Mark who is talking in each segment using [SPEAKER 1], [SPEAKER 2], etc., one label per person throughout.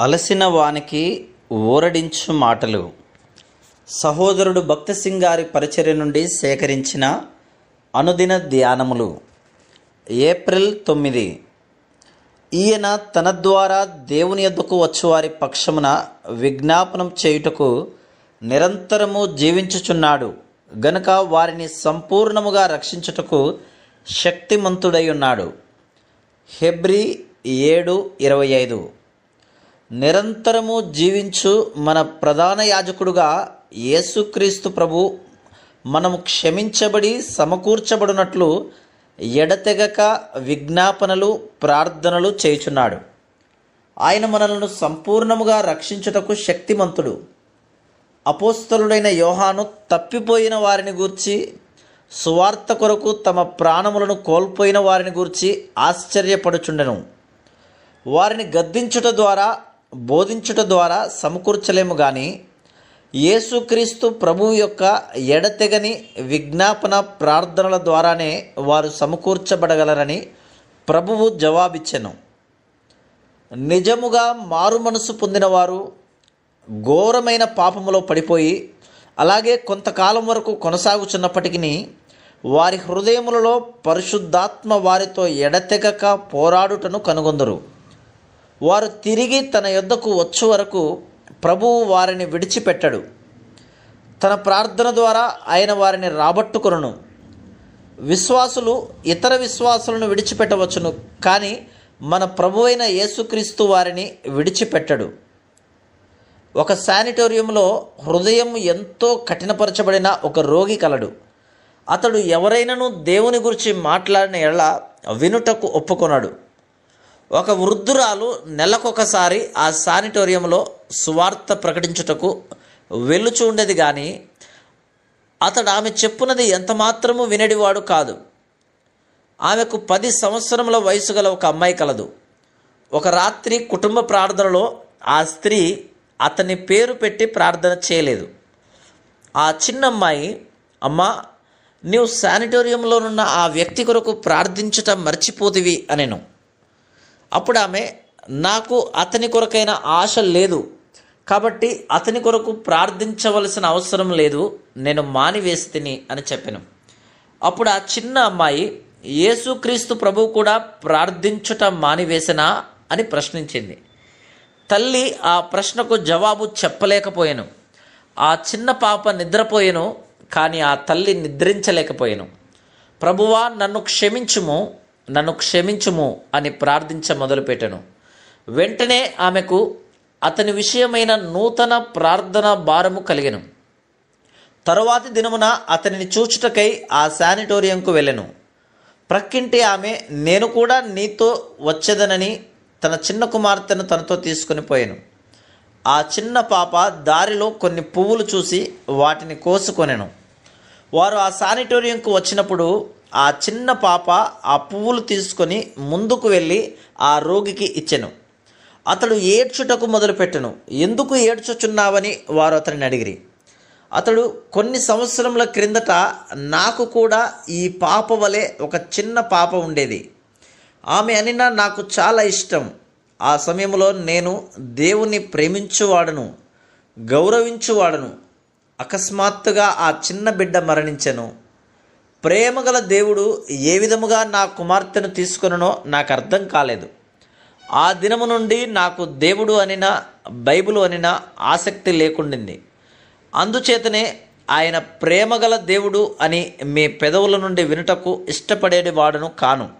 [SPEAKER 1] అలసిన వానికి ఊరడించు మాటలు. సహోదరుడు భక్త సింగ్ గారి పరిచర్య నుండి సేకరించిన అనుదిన ధ్యానములు. ఏప్రిల్ తొమ్మిది. ఈయన తన ద్వారా దేవుని ఎద్దుకు వచ్చువారి పక్షమున విజ్ఞాపనం చేయుటకు నిరంతరము జీవించుచున్నాడు. గనుక వారిని సంపూర్ణముగా రక్షించుటకు శక్తిమంతుడై ఉన్నాడు. హెబ్రి ఏడు ఇరవై ఐదు. నిరంతరము జీవించు మన ప్రధాన యాజకుడుగా యేసుక్రీస్తు ప్రభు మనము క్షమించబడి సమకూర్చబడినట్లు ఎడతెగక విజ్ఞాపనలు ప్రార్థనలు చేయుచున్నాడు. ఆయన మనలను సంపూర్ణముగా రక్షించుటకు శక్తిమంతుడు. అపోస్తలుడైన యోహాను తప్పిపోయిన వారిని గూర్చి సువార్త కొరకు తమ ప్రాణములను కోల్పోయిన వారిని గూర్చి ఆశ్చర్యపడుచుండెను. వారిని గద్దించుట ద్వారా బోధించుట ద్వారా సమకూర్చలేము కానీ యేసుక్రీస్తు ప్రభువు యొక్క ఎడతెగని విజ్ఞాపన ప్రార్థనల ద్వారానే వారు సమకూర్చబడగలరని ప్రభువు జవాబిచ్చెను. నిజముగా మారు మనసు పొందినవారు ఘోరమైన పాపములో పడిపోయి అలాగే కొంతకాలం వరకు కొనసాగుచున్నప్పటికీ వారి హృదయములలో పరిశుద్ధాత్మ వారితో ఎడతెగక పోరాడుటను కనుగొందరు. వారు తిరిగి తన యొద్దకు వచ్చు వరకు ప్రభువు వారిని విడిచిపెట్టడు. తన ప్రార్థన ద్వారా ఆయన వారిని రాబట్టుకొనును. విశ్వాసులు ఇతర విశ్వాసులను విడిచిపెట్టవచ్చును కానీ మన ప్రభువైన యేసుక్రీస్తు వారిని విడిచిపెట్టడు. ఒక శానిటోరియంలో హృదయం ఎంతో కఠినపరచబడిన ఒక రోగి కలడు. అతడు ఎవరైనాను దేవుని గురించి మాట్లాడిన ఎడల వినుటకు ఒప్పుకొన్నాడు ఒక వృద్ధురాలు నెలకొకసారి ఆ శానిటోరియంలో సువార్త ప్రకటించుటకు వెలుచు ఉండేది కానీ అతడు ఆమె చెప్పున్నది ఎంత మాత్రము వినడివాడు కాదు. ఆమెకు పది సంవత్సరముల వయసు గల ఒక అమ్మాయి కలదు. ఒక రాత్రి కుటుంబ ప్రార్థనలో ఆ స్త్రీ అతని పేరు పెట్టి ప్రార్థన చేయలేదు. ఆ చిన్న అమ్మాయి అమ్మా నీవు శానిటోరియంలోనున్న ఆ వ్యక్తి కొరకు ప్రార్థించటం మర్చిపోతివి అనేను. అప్పుడు ఆమె నాకు అతని కొరకైన ఆశ లేదు. కాబట్టి అతని కొరకు ప్రార్థించవలసిన అవసరం లేదు. నేను మానివేస్తిని అని చెప్పాను. అప్పుడు ఆ చిన్న అమ్మాయి యేసుక్రీస్తు ప్రభు కూడా ప్రార్థించుట మానివేసనా? అని ప్రశ్నించింది. తల్లి ఆ ప్రశ్నకు జవాబు చెప్పలేకపోయాను. ఆ చిన్న పాప నిద్రపోయాను కానీ ఆ తల్లి నిద్రించలేకపోయాను. ప్రభువా నన్ను క్షమించుము. నన్ను క్షమించుము అని ప్రార్థించ మొదలుపెట్టాను. వెంటనే ఆమెకు అతని విషయమైన నూతన ప్రార్థన భారము కలిగెను. తరువాతి దినమున అతనిని చూచుటకై ఆ శానిటోరియంకు వెళ్ళెను. ప్రక్కింటి ఆమె నేను కూడా నీతో వచ్చేదనని తన చిన్న కుమార్తెను తనతో తీసుకుని పోయాను. ఆ చిన్న పాప దారిలో కొన్ని పువ్వులు చూసి వాటిని కోసుకొనెను. వారు ఆ శానిటోరియంకు వచ్చినప్పుడు ఆ చిన్న పాప ఆ పువ్వులు తీసుకొని ముందుకు వెళ్ళి ఆ రోగికి ఇచ్చెను. అతడు ఏడ్చుటకు మొదలుపెట్టెను. ఎందుకు ఏడ్చుచున్నావని వారు అతనిని అడిగిరి. అతడు కొన్ని సంవత్సరముల క్రిందట నాకు కూడా ఈ పాప వలె ఒక చిన్న పాప ఉండేది. ఆమె అనిన నాకు చాలా ఇష్టం. ఆ సమయంలో నేను దేవుణ్ణి ప్రేమించువాడను గౌరవించువాడను. అకస్మాత్తుగా ఆ చిన్న బిడ్డ మరణించెను. ప్రేమగల దేవుడు ఏ విధముగా నా కుమార్తెను తీసుకునో నాకు అర్థం కాలేదు. ఆ దినము నుండి నాకు దేవుడు అనిన బైబిల్ అనిన ఆసక్తి లేకుండింది. అందుచేతనే ఆయన ప్రేమగల దేవుడు అని మీ పెదవుల నుండి వినుటకు ఇష్టపడేది వాడును కాను.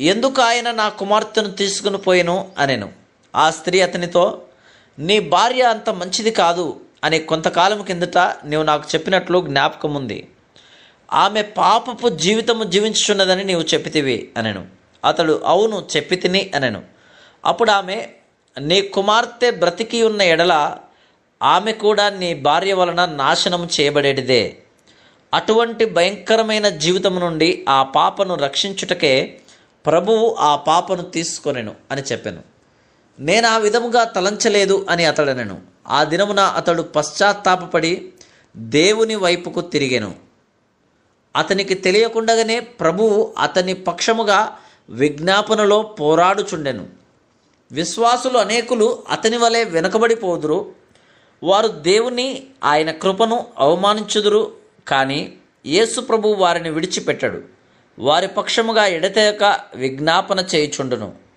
[SPEAKER 1] ఎందుకు ఆయన నా కుమార్తెను తీసుకుని పోయాను అనెను. ఆ స్త్రీ అతనితో నీ భార్య అంత మంచిది కాదు అని కొంతకాలం కిందట నీవు నాకు చెప్పినట్లు జ్ఞాపకం ఉంది ఆమె పాపపు జీవితము జీవించుచున్నదని నీవు చెప్పితివి అనెను. అతడు అవును చెప్పి తిని అనెను. అప్పుడు ఆమె నీ కుమార్తె బ్రతికి ఉన్న ఎడల ఆమె కూడా నీ భార్య వలన నాశనం చేయబడేటిదే. అటువంటి భయంకరమైన జీవితం నుండి ఆ పాపను రక్షించుటకే ప్రభువు ఆ పాపను తీసుకొనెను అని చెప్పాను. నేను ఆ విధముగా తలంచలేదు అని అతడనెను. ఆ దినమున అతడు పశ్చాత్తాపడి దేవుని వైపుకు తిరిగాను. అతనికి తెలియకుండగానే ప్రభువు అతని పక్షముగా విజ్ఞాపనలో పోరాడుచుండెను. విశ్వాసులు అనేకులు అతని వలె వెనుకబడిపోదురు. వారు దేవుని ఆయన కృపను అవమానించుదురు. కానీ యేసు ప్రభు వారిని విడిచిపెట్టడు. వారి పక్షముగా ఎడతెగక విజ్ఞాపన చేయుచుండును.